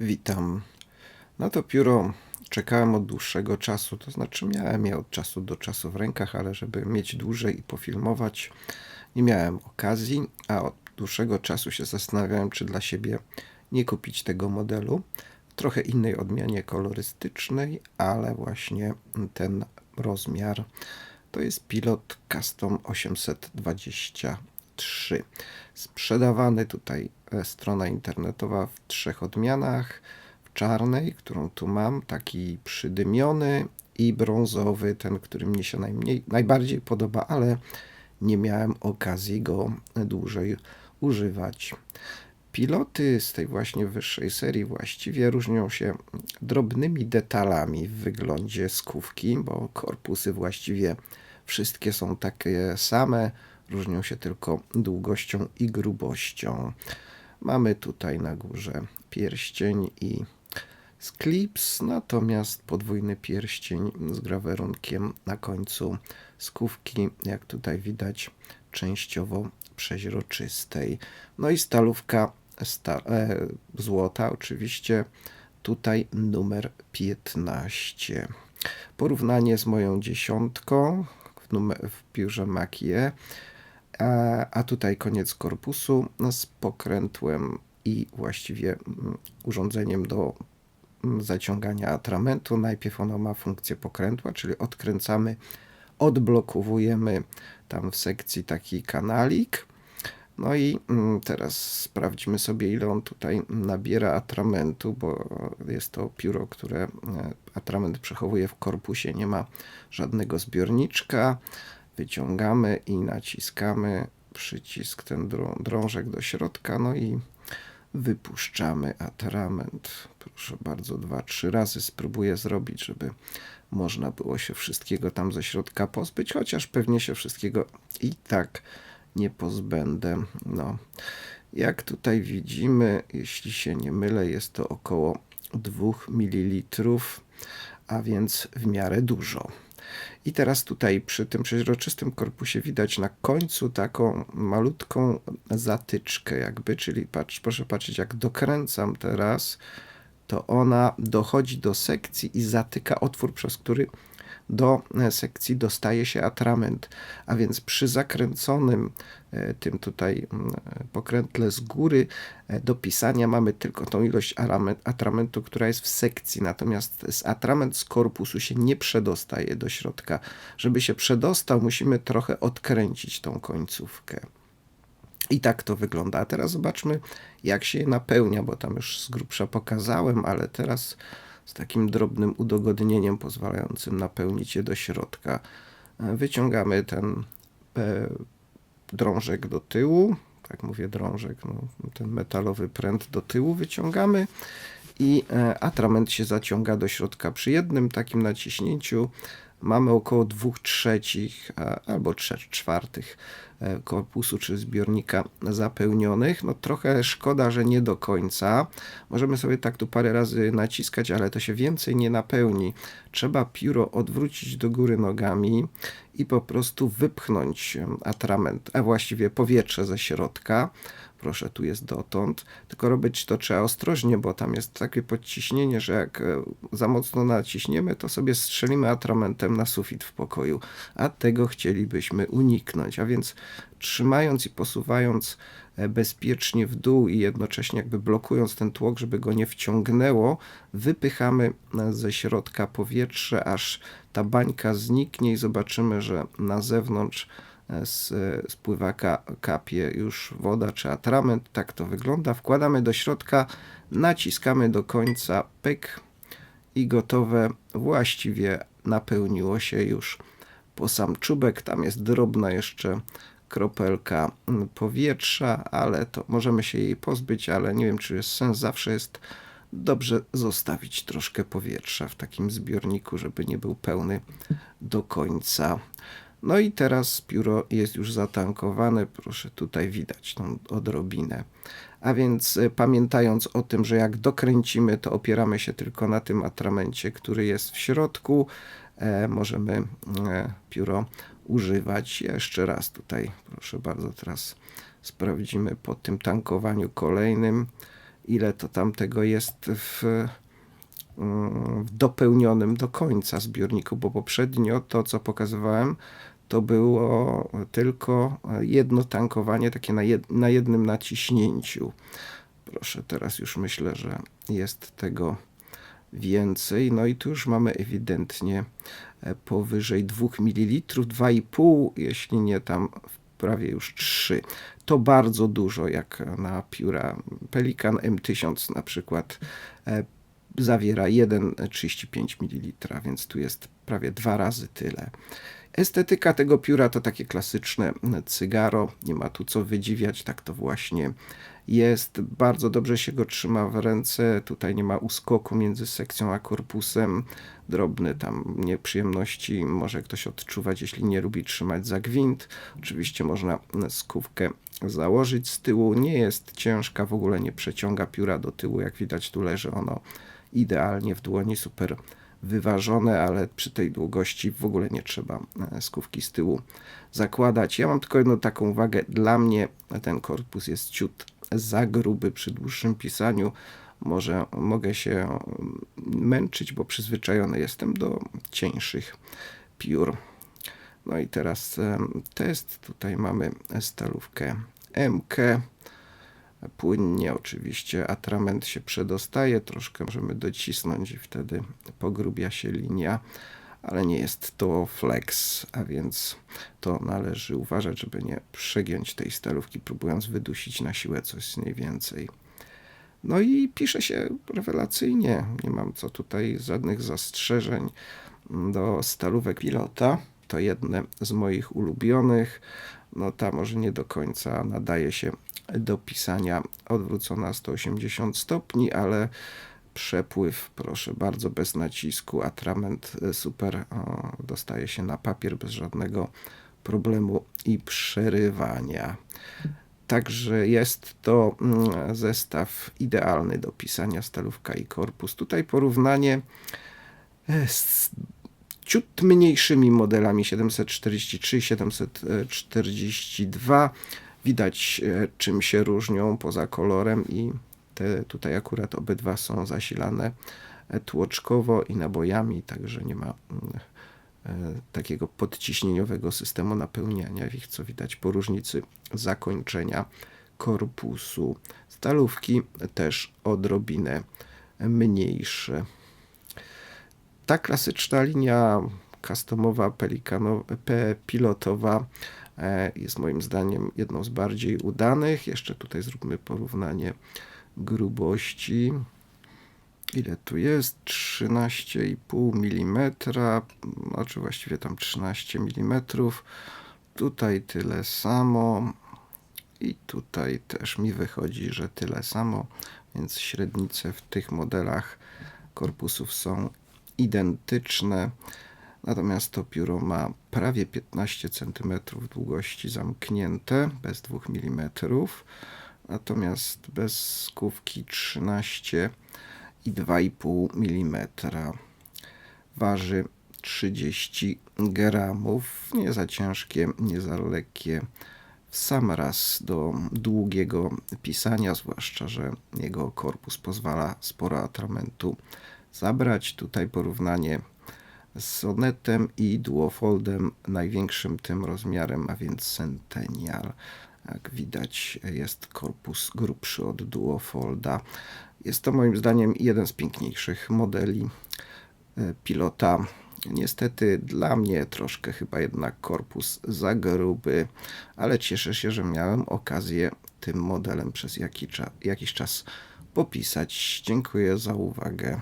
Witam. Na to pióro czekałem od dłuższego czasu, to znaczy miałem je od czasu do czasu w rękach, ale żeby mieć dłużej i pofilmować, nie miałem okazji, a od dłuższego czasu się zastanawiałem, czy dla siebie nie kupić tego modelu trochę innej odmianie kolorystycznej, ale właśnie ten rozmiar to jest Pilot Custom 823. Sprzedawany tutaj strona internetowa w trzech odmianach. W czarnej, którą tu mam, taki przydymiony i brązowy, ten, który mnie się najmniej, najbardziej podoba, ale nie miałem okazji go dłużej używać. Piloty z tej właśnie wyższej serii właściwie różnią się drobnymi detalami w wyglądzie skówki, bo korpusy właściwie wszystkie są takie same, różnią się tylko długością i grubością. Mamy tutaj na górze pierścień i sklips, natomiast podwójny pierścień z grawerunkiem na końcu skówki, jak tutaj widać, częściowo przeźroczystej. No i stalówka sta e, złota, oczywiście tutaj numer 15. Porównanie z moją dziesiątką w, numer, w piórze Makie, a, a tutaj koniec korpusu z pokrętłem i właściwie mm, urządzeniem do mm, zaciągania atramentu. Najpierw ono ma funkcję pokrętła, czyli odkręcamy, odblokowujemy tam w sekcji taki kanalik. No i mm, teraz sprawdźmy sobie, ile on tutaj nabiera atramentu, bo jest to pióro, które e, atrament przechowuje w korpusie, nie ma żadnego zbiorniczka. Wyciągamy i naciskamy przycisk, ten drążek do środka, no i wypuszczamy atrament. Proszę bardzo, dwa, trzy razy spróbuję zrobić, żeby można było się wszystkiego tam ze środka pozbyć, chociaż pewnie się wszystkiego i tak nie pozbędę. No. Jak tutaj widzimy, jeśli się nie mylę, jest to około 2 ml, a więc w miarę dużo. I teraz tutaj przy tym przeźroczystym korpusie widać na końcu taką malutką zatyczkę jakby, czyli patrz, proszę patrzeć jak dokręcam teraz, to ona dochodzi do sekcji i zatyka otwór, przez który do e, sekcji dostaje się atrament, a więc przy zakręconym e, tym tutaj mm, pokrętle z góry e, do pisania mamy tylko tą ilość atramentu, która jest w sekcji, natomiast atrament z korpusu się nie przedostaje do środka. Żeby się przedostał, musimy trochę odkręcić tą końcówkę. I tak to wygląda. A teraz zobaczmy, jak się je napełnia, bo tam już z grubsza pokazałem, ale teraz z takim drobnym udogodnieniem pozwalającym napełnić je do środka. E, wyciągamy ten e, drążek do tyłu, tak mówię drążek, no, ten metalowy pręt do tyłu wyciągamy i e, atrament się zaciąga do środka. Przy jednym takim naciśnięciu mamy około 2 trzecich albo 3 czwartych korpusu czy zbiornika zapełnionych. No trochę szkoda, że nie do końca. Możemy sobie tak tu parę razy naciskać, ale to się więcej nie napełni. Trzeba pióro odwrócić do góry nogami i po prostu wypchnąć atrament, a właściwie powietrze ze środka proszę, tu jest dotąd, tylko robić to trzeba ostrożnie, bo tam jest takie podciśnienie, że jak e, za mocno naciśniemy, to sobie strzelimy atramentem na sufit w pokoju, a tego chcielibyśmy uniknąć, a więc trzymając i posuwając e, bezpiecznie w dół i jednocześnie jakby blokując ten tłok, żeby go nie wciągnęło, wypychamy e, ze środka powietrze, aż ta bańka zniknie i zobaczymy, że na zewnątrz z, z pływaka kapie już woda czy atrament. Tak to wygląda. Wkładamy do środka, naciskamy do końca, pyk i gotowe. Właściwie napełniło się już po sam czubek. Tam jest drobna jeszcze kropelka powietrza, ale to możemy się jej pozbyć, ale nie wiem, czy jest sens. Zawsze jest dobrze zostawić troszkę powietrza w takim zbiorniku, żeby nie był pełny do końca. No i teraz pióro jest już zatankowane, proszę tutaj widać tą odrobinę. A więc e, pamiętając o tym, że jak dokręcimy, to opieramy się tylko na tym atramencie, który jest w środku, e, możemy e, pióro używać. Jeszcze raz tutaj, proszę bardzo, teraz sprawdzimy po tym tankowaniu kolejnym, ile to tam tego jest w, mm, w dopełnionym do końca zbiorniku, bo poprzednio to, co pokazywałem, to było tylko jedno tankowanie, takie na, jed, na jednym naciśnięciu. Proszę, teraz już myślę, że jest tego więcej. No i tu już mamy ewidentnie e, powyżej 2 ml, 2,5, jeśli nie tam prawie już 3. To bardzo dużo, jak na pióra Pelikan M1000 na przykład e, zawiera 1,35 ml, więc tu jest prawie dwa razy tyle. Estetyka tego pióra to takie klasyczne cygaro, nie ma tu co wydziwiać, tak to właśnie jest. Bardzo dobrze się go trzyma w ręce, tutaj nie ma uskoku między sekcją a korpusem. Drobne tam nieprzyjemności może ktoś odczuwać, jeśli nie lubi trzymać za gwint. Oczywiście można skówkę założyć z tyłu. Nie jest ciężka, w ogóle nie przeciąga pióra do tyłu. Jak widać, tu leży ono idealnie w dłoni, super wyważone, ale przy tej długości w ogóle nie trzeba e, skówki z tyłu zakładać. Ja mam tylko jedną taką uwagę. Dla mnie ten korpus jest ciut za gruby przy dłuższym pisaniu. Może mogę się męczyć, bo przyzwyczajony jestem do cieńszych piór. No i teraz test. Tutaj mamy stalówkę MK płynnie oczywiście atrament się przedostaje, troszkę możemy docisnąć i wtedy pogrubia się linia, ale nie jest to flex, a więc to należy uważać, żeby nie przegiąć tej stalówki, próbując wydusić na siłę coś z niej więcej. No i pisze się rewelacyjnie, nie mam co tutaj żadnych zastrzeżeń do stalówek pilota. To jedne z moich ulubionych. No ta może nie do końca nadaje się do pisania odwrócona 180 stopni, ale przepływ, proszę bardzo, bez nacisku, atrament e, super o, dostaje się na papier bez żadnego problemu i przerywania. Także jest to mm, zestaw idealny do pisania stalówka i korpus. Tutaj porównanie e, z ciut mniejszymi modelami 743 i 742 Widać, e, czym się różnią poza kolorem i te tutaj akurat obydwa są zasilane e, tłoczkowo i nabojami, także nie ma mm, e, takiego podciśnieniowego systemu napełniania ich, co widać po różnicy zakończenia korpusu. Stalówki też odrobinę mniejsze. Ta klasyczna linia customowa, pelikanowa, pilotowa jest moim zdaniem jedną z bardziej udanych. Jeszcze tutaj zróbmy porównanie grubości. Ile tu jest? 13,5 mm, znaczy właściwie tam 13 mm. Tutaj tyle samo. I tutaj też mi wychodzi, że tyle samo, więc średnice w tych modelach korpusów są identyczne. Natomiast to pióro ma prawie 15 cm długości zamknięte, bez 2 mm, natomiast bez skówki 13 i 2,5 mm. Waży 30 gramów, nie za ciężkie, nie za lekkie w sam raz do długiego pisania, zwłaszcza, że jego korpus pozwala sporo atramentu zabrać. Tutaj porównanie z sonetem i duofoldem największym tym rozmiarem, a więc Centennial. Jak widać jest korpus grubszy od duofolda. Jest to moim zdaniem jeden z piękniejszych modeli e, pilota. Niestety dla mnie troszkę chyba jednak korpus za gruby, ale cieszę się, że miałem okazję tym modelem przez jakiś czas popisać. Dziękuję za uwagę.